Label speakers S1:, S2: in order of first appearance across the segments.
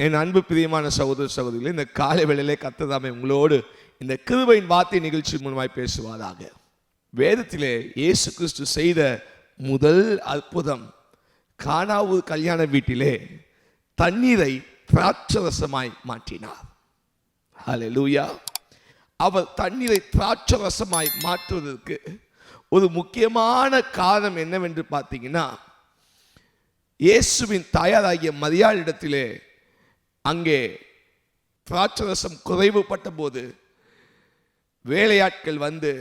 S1: என் அன்பு பிரியமான சகோதர சகோதரிகளே இந்த காலை வேளையிலே கத்ததாமே உங்களோடு இந்த கிருபையின் வார்த்தை நிகழ்ச்சி மூலமாய் பேசுவாராக. வேதத்திலே இயேசு கிறிஸ்து செய்த முதல் அற்புதம் காணாவூர் கல்யாண வீட்டிலே தண்ணீரை திராட்சரசமாய் மாற்றினார். ஹalleluya அவர் தண்ணீரை திராட்சரசமாய் மாற்றுவதற்கு ஒரு முக்கியமான காரணம் என்னவென்று பார்த்தீங்கன்னா இயேசுவின் தாயாராகிய மரியாளிடத்திலே அங்கே திராட்சரசம் குறைவுபட்ட போது வேலையாட்கள் வந்து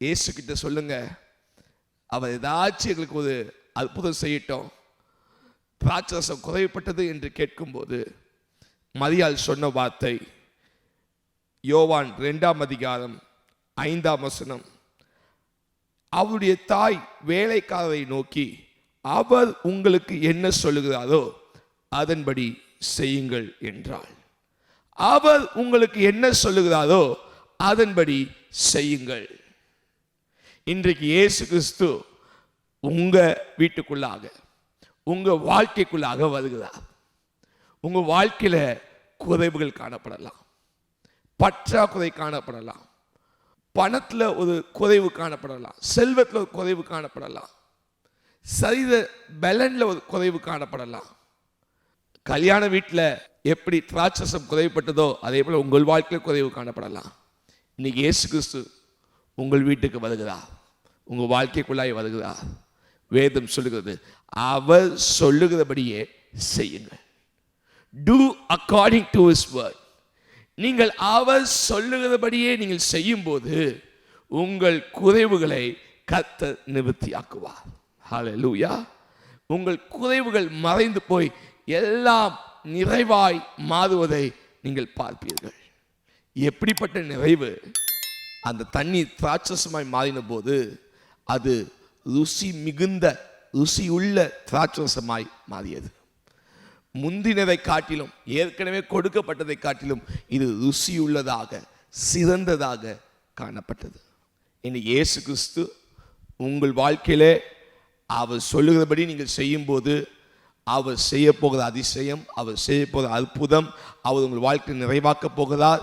S1: இயேசு கிட்ட சொல்லுங்க அவர் ஏதாச்சும் எங்களுக்கு ஒரு அற்புதம் செய்யட்டும். திராட்சரசம் குறைவுபட்டது என்று கேட்கும்போது மரியாள் சொன்ன வார்த்தை யோவான் ரெண்டாம் அதிகாரம் ஐந்தாம் வசனம் அவருடைய தாய் வேலைக்காரரை நோக்கி அவர் உங்களுக்கு என்ன சொல்லுகிறாரோ அதன்படி செய்யுங்கள் என்றாள். அவர் உங்களுக்கு என்ன சொல்லுகிறாரோ அதன்படி செய்யுங்கள். இன்றைக்கு இயேசு கிறிஸ்து உங்க வீட்டுக்குள்ளாக உங்க வாழ்க்கைக்குள்ளாக வருகிறார். உங்க வாழ்க்கையில குறைவுகள் காணப்படலாம். பற்றாக்குறை காணப்படலாம். பணத்தில் ஒரு குறைவு காணப்படலாம். செல்வத்தில் ஒரு குறைவு காணப்படலாம். சரீர பலனில் ஒரு குறைவு காணப்படலாம். கல்யாண வீட்டில் எப்படி திராட்சசம் குறைவுபட்டதோ அதே போல் உங்கள் வாழ்க்கையில் குறைவு காணப்படலாம். இன்னைக்கு இயேசு கிறிஸ்து உங்கள் வீட்டுக்கு வருகிறா. உங்கள் வாழ்க்கைக்குள்ளாய் வருகிறா. வேதம் சொல்லுகிறது. அவர் சொல்லுகிறபடியே செய்யுங்கள். Do according to is word நீங்கள் அவர் சொல்லுகிறபடியே நீங்கள் செய்யும்போது உங்கள் குறைவுகளை கத்த நிவிருத்தியாக்குவா ஹலோ லூயா உங்கள் குறைவுகள் மறைந்து போய் எல்லாம் நிறைவாய் மாறுவதை நீங்கள் பார்ப்பீர்கள். எப்படிப்பட்ட நிறைவு? அந்த தண்ணீர் திராட்சசமாய் மாறின போது அது ருசி மிகுந்த ருசியுள்ள திராட்சசமாய் மாறியது. முந்தினதை காட்டிலும் ஏற்கனவே கொடுக்கப்பட்டதை காட்டிலும் இது ருசியுள்ளதாக சிறந்ததாக காணப்பட்டது. இனி இயேசு கிறிஸ்து உங்கள் வாழ்க்கையிலே அவர் சொல்லுகிறபடி நீங்கள் செய்யும்போது அவர் செய்ய போகிற அதிசயம் அவர் செய்ய போகிற அற்புதம் அவர் உங்கள் வாழ்க்கையை நிறைவாக்க போகிறார்.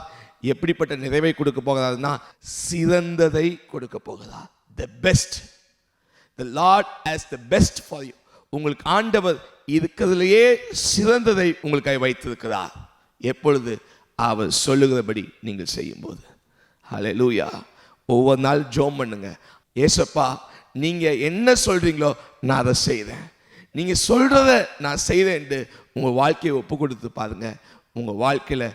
S1: எப்படிப்பட்ட நிறைவை கொடுக்க போகிறார்னா சிறந்ததை கொடுக்க போகிறார். The best the lord as the best for you உங்களுக்கு ஆண்டவர் இருக்கிறதுலையே சிறந்ததை உங்களுக்காக வைத்திருக்கிறார். எப்பொழுது? அவர் சொல்லுகிறபடி நீங்கள் செய்யும்போது. ஹalleluya ஒவ்வொரு நாள் ஜோம் பண்ணுங்க. ஏசப்பா நீங்கள் என்ன சொல்கிறீங்களோ நான் அதை செய்கிறேன் நீங்கள் சொல்கிறத நான் செய்தேன்ட்டு உங்கள் வாழ்க்கையை ஒப்பு கொடுத்து பாருங்க. உங்கள் வாழ்க்கையில்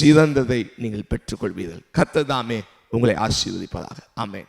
S1: சிறந்ததை நீங்கள் பெற்றுக்கொள்வீர்கள். கத்ததாமே உங்களை ஆசீர்வதிப்பதாக ஆமேன்.